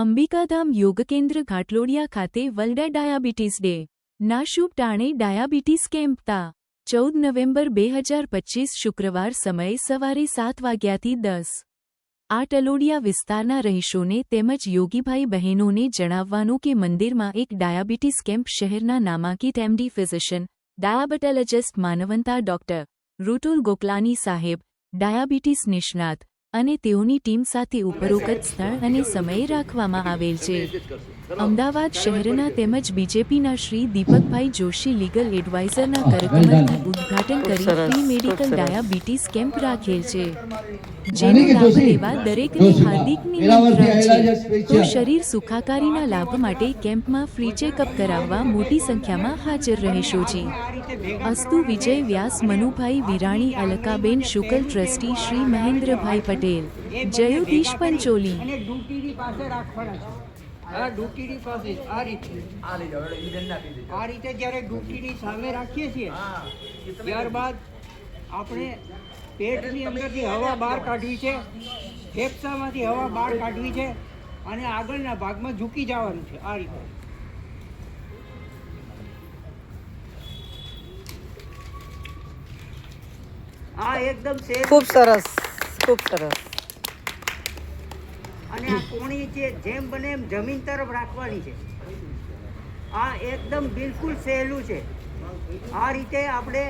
અંબિકાધામ યોગ કેન્દ્ર ઘાટલોડિયા ખાતે વર્લ્ડ ડાયાબિટીસ ડે. નાશુભ ટાણે ડાયાબિટીસ કેમ્પ તા. ચૌદ નવેમ્બર બે હજાર પચીસ શુક્રવાર સમયે સવારે સાત વાગ્યાથી દસ. આ ટલોડિયા વિસ્તારના રહીશોને તેમજ યોગીભાઈ બહેનોને જણાવવાનું કે મંદિરમાં એક ડાયાબિટીસ કેમ્પ શહેરના નામાંકિત એમડી ફિઝિશિયન, ડાયાબેટોલોજિસ્ટ માનવંતા ડોક્ટર, રૂટુલ ગોકલાની સાહેબ, ડાયાબિટીસ નિષ્ણાત અને તેઓની ટીમ સાથે ઉપરોક્ત સ્થળ અને સમયે રાખવામાં આવેલ છે. અમદાવાદ શહેરના તેમજ બીજેપીના શ્રી દીપકભાઈ જોશી લીગલ એડવાઇઝરના કાર્યક્રમનું ઉદ્ઘાટન કરી ફ્રી મેડિકલ ડાયાબિટીસ કેમ્પ રાખેલ છે. જેનો લાભ લેવા દરેકને હાર્દિકની નિમંત્રણ છે. તો શરીર સુખાકારીના લાભ માટે કેમ્પમાં ફ્રી ચેકઅપ કરાવવા મોટી સંખ્યામાં હાજર રહેશો છે અસ્તુ વિજય વ્યાસ મનુભાઈ વિરાણી અલકાબેન શુકલ ટ્રસ્ટી શ્રી મહેન્દ્રભાઈ પટેલ. જયોતીશ પંચોલી. અને ડૂટીની પાસે રાખવાના છે. આ ડૂટીની પાસે આ રીતે. આ રીતે જ્યારે સામે રાખીએ છીએ ત્યારબાદ આપણે પેટની અંદરથી હવા બહાર કાઢવી છે ફેફસામાંથી હવા બહાર કાઢવી છે અને આગળના ભાગમાં ઝૂકી જવાનું છે આ રીતે. આ એકદમ ખૂબ સરસ ખૂબ સરસ. અને આ કોણી છે જેમ બને એમ જમીન તરફ રાખવાની છે. આ એકદમ બિલકુલ સહેલું છે. આ રીતે આપણે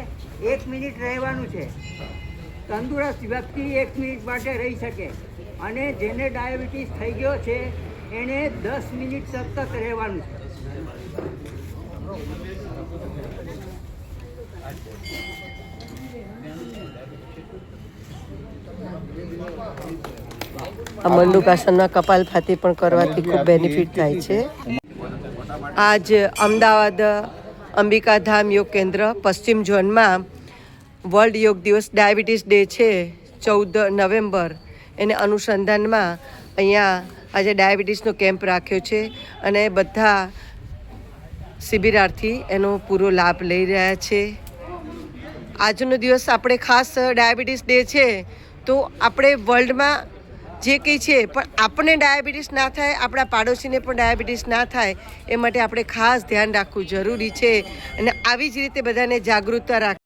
એક મિનિટ રહેવાનું છે. તંદુરસ્ત વ્યક્તિ એક મિનિટ માટે રહી શકે. અને જેને ડાયાબિટીસ થઈ ગયો છે, એને દસ મિનિટ સતત રહેવાનું છે. આ મંડુકાસનના કપાલભાતી પણ કરવાથી ખૂબ બેનિફિટ થાય છે. આજ અમદાવાદ અંબિકાધામ યોગ કેન્દ્ર પશ્ચિમ ઝોનમાં વર્લ્ડ યોગ દિવસ ડાયાબિટીસ ડે છે, ચૌદ નવેમ્બર. એને અનુસંધાનમાં અહીંયા આજે ડાયાબિટીસનો કેમ્પ રાખ્યો છે અને બધા શિબિરાર્થી એનો પૂરો લાભ લઈ રહ્યા છે. આજનો દિવસ આપણે ખાસ ડાયાબિટીસ ડે છે, તો આપણે વર્લ્ડમાં જે કંઈ છે, પણ આપણને ડાયાબિટીસ ના થાય, આપણા પાડોશીને પણ ડાયાબિટીસ ના થાય, એ માટે આપણે ખાસ ધ્યાન રાખવું જરૂરી છે અને આવી જ રીતે બધાને જાગૃતતા રાખ